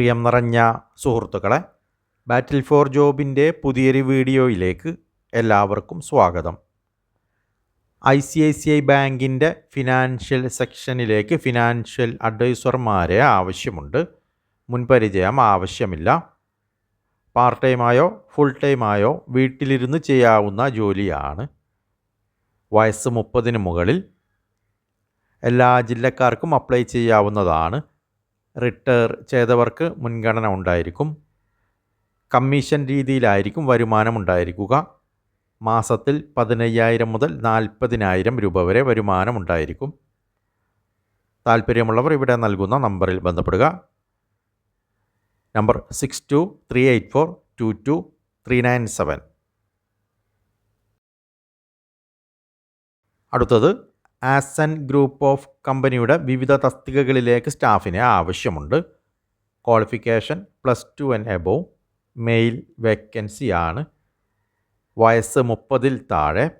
പ്രിയം നിറഞ്ഞ സുഹൃത്തുക്കളെ ബാറ്റിൽ ഫോർ ജോബിന്റെ പുതിയൊരു വീഡിയോയിലേക്ക് എല്ലാവർക്കും സ്വാഗതം. I C I C I ബാങ്കിന്റെ ഫിനാൻഷ്യൽ സെക്ഷനിലേക്ക് ഫിനാൻഷ്യൽ അഡ്വൈസർമാരെ ആവശ്യമുണ്ട്. മുൻപരിചയം ആവശ്യമില്ല. പാർട്ട് ടൈമായോ ഫുൾ ടൈമായോ വീട്ടിലിരുന്ന് ചെയ്യാവുന്ന ജോലിയാണ്. വയസ്സ് മുപ്പതിന് മുകളിൽ എല്ലാ ജില്ലക്കാർക്കും അപ്ലൈ ചെയ്യാവുന്നതാണ്. റിട്ടയർ ചെയ്തവർക്ക് മുൻഗണന ഉണ്ടായിരിക്കും. കമ്മീഷൻ രീതിയിലായിരിക്കും വരുമാനം ഉണ്ടായിരിക്കുക. മാസത്തിൽ പതിനയ്യായിരം മുതൽ നാൽപ്പതിനായിരം രൂപ വരെ വരുമാനം ഉണ്ടായിരിക്കും. താല്പര്യമുള്ളവർ ഇവിടെ നൽകുന്ന നമ്പറിൽ ബന്ധപ്പെടുക. Number six two three eight four two two three nine seven അടുത്തത് ആസൻ ഗ്രൂപ്പ് ഓഫ് കമ്പനിയുടെ വിവിധ തസ്തികകളിലേക്ക് സ്റ്റാഫിനെ ആവശ്യമുണ്ട്. Qualification plus two and above male vacancy ആണ്. വയസ്സ് മുപ്പതിൽ താഴെ.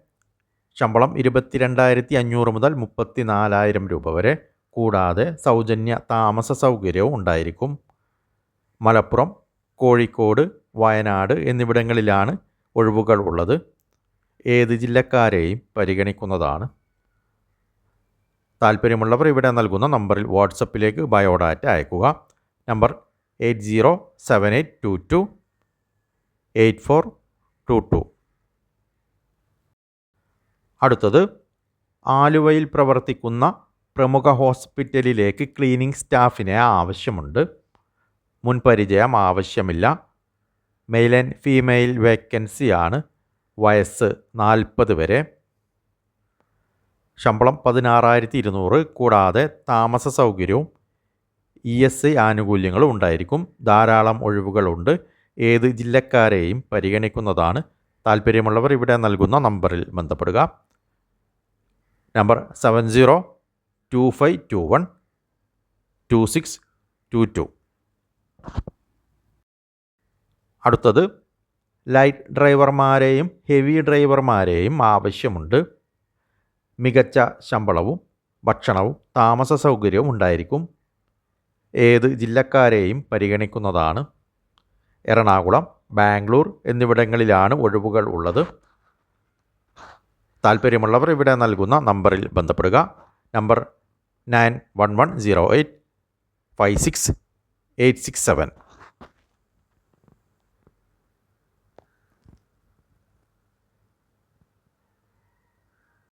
ശമ്പളം ഇരുപത്തിരണ്ടായിരത്തി അഞ്ഞൂറ് മുതൽ മുപ്പത്തി നാലായിരം രൂപ വരെ. കൂടാതെ സൗജന്യ താമസ സൗകര്യവും ഉണ്ടായിരിക്കും. മലപ്പുറം കോഴിക്കോട് വയനാട് എന്നിവിടങ്ങളിലാണ് ഒഴിവുകൾ ഉള്ളത്. ഏത് ജില്ലക്കാരെയും പരിഗണിക്കുന്നതാണ്. താല്പര്യമുള്ളവർ ഇവിടെ നൽകുന്ന നമ്പറിൽ വാട്സപ്പിലേക്ക് ബയോഡാറ്റ അയക്കുക. Number eight zero seven eight two two eight four two two. അടുത്തത് ആലുവയിൽ പ്രവർത്തിക്കുന്ന പ്രമുഖ ഹോസ്പിറ്റലിലേക്ക് ക്ലീനിംഗ് സ്റ്റാഫിനെ ആവശ്യമുണ്ട്. മുൻപരിചയം ആവശ്യമില്ല. മെയിൽ ആൻഡ് ഫീമെയിൽ വേക്കൻസിയാണ്. വയസ്സ് നാൽപ്പത് വരെ. ശമ്പളം പതിനാറായിരത്തി ഇരുന്നൂറ് കൂടാതെ താമസ സൗകര്യവും ഇ എസ് ഐ ആനുകൂല്യങ്ങളും ഉണ്ടായിരിക്കും. ധാരാളം ഒഴിവുകളുണ്ട്. ഏത് ജില്ലക്കാരെയും പരിഗണിക്കുന്നതാണ് താല്പര്യമുള്ളവർ ഇവിടെ നൽകുന്ന നമ്പറിൽ ബന്ധപ്പെടുക. Number seven zero two five two one two six two two. അടുത്തത് ലൈറ്റ് ഡ്രൈവർമാരെയും ഹെവി ഡ്രൈവർമാരെയും ആവശ്യമുണ്ട്. മികച്ച ശമ്പളവും ഭക്ഷണവും താമസ സൗകര്യവും ഉണ്ടായിരിക്കും. ഏത് ജില്ലക്കാരെയും പരിഗണിക്കുന്നതാണ്. എറണാകുളം ബാംഗ്ലൂർ എന്നിവിടങ്ങളിലാണ് ഒഴിവുകൾ ഉള്ളത്. താല്പര്യമുള്ളവർ ഇവിടെ നൽകുന്ന നമ്പറിൽ ബന്ധപ്പെടുക. Number nine one one zero eight five six eight six seven.